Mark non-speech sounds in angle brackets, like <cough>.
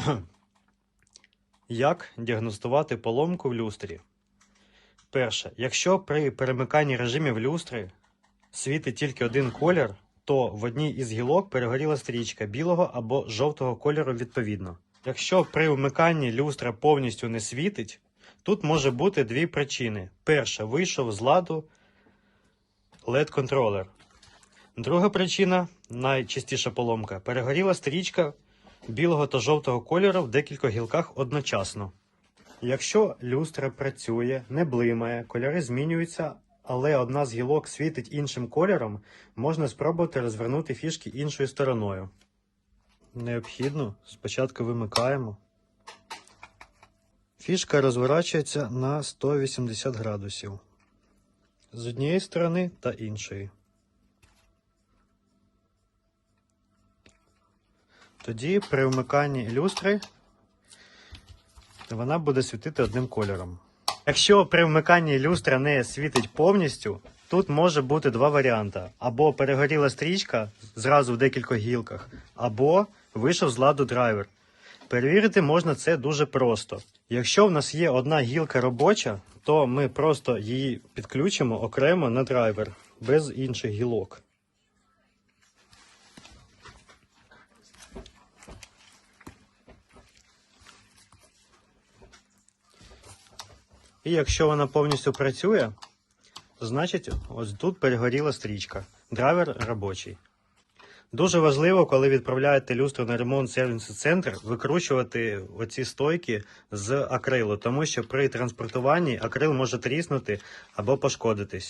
<clears throat> Як діагностувати поломку в люстрі? Перше. Якщо при перемиканні режимів люстри світить тільки один колір, то в одній із гілок перегоріла стрічка білого або жовтого кольору відповідно. Якщо при вмиканні люстра повністю не світить, тут може бути дві причини. Перша вийшов з ладу LED-контролер. Друга причина найчастіша поломка перегоріла стрічка білого та жовтого кольору в декількох гілках одночасно. Якщо люстра працює, не блимає, кольори змінюються, але одна з гілок світить іншим кольором, можна спробувати розвернути фішки іншою стороною. Необхідно спочатку вимикаємо. Фішка розворачується на 180 градусів з однієї сторони та іншої. Тоді при вмиканні люстри вона буде світити одним кольором. Якщо при вмиканні люстра не світить повністю, тут може бути два варіанти: або перегоріла стрічка зразу в декількох гілках, або вийшов з ладу драйвер. Перевірити можна це дуже просто. Якщо в нас є одна гілка робоча, то ми просто її підключимо окремо на драйвер без інших гілок. І якщо вона повністю працює, значить ось тут перегоріла стрічка. Драйвер робочий. Дуже важливо, коли відправляєте люстру на ремонт сервісний центр, викручувати оці стойки з акрилу, тому що при транспортуванні акрил може тріснути або пошкодитись.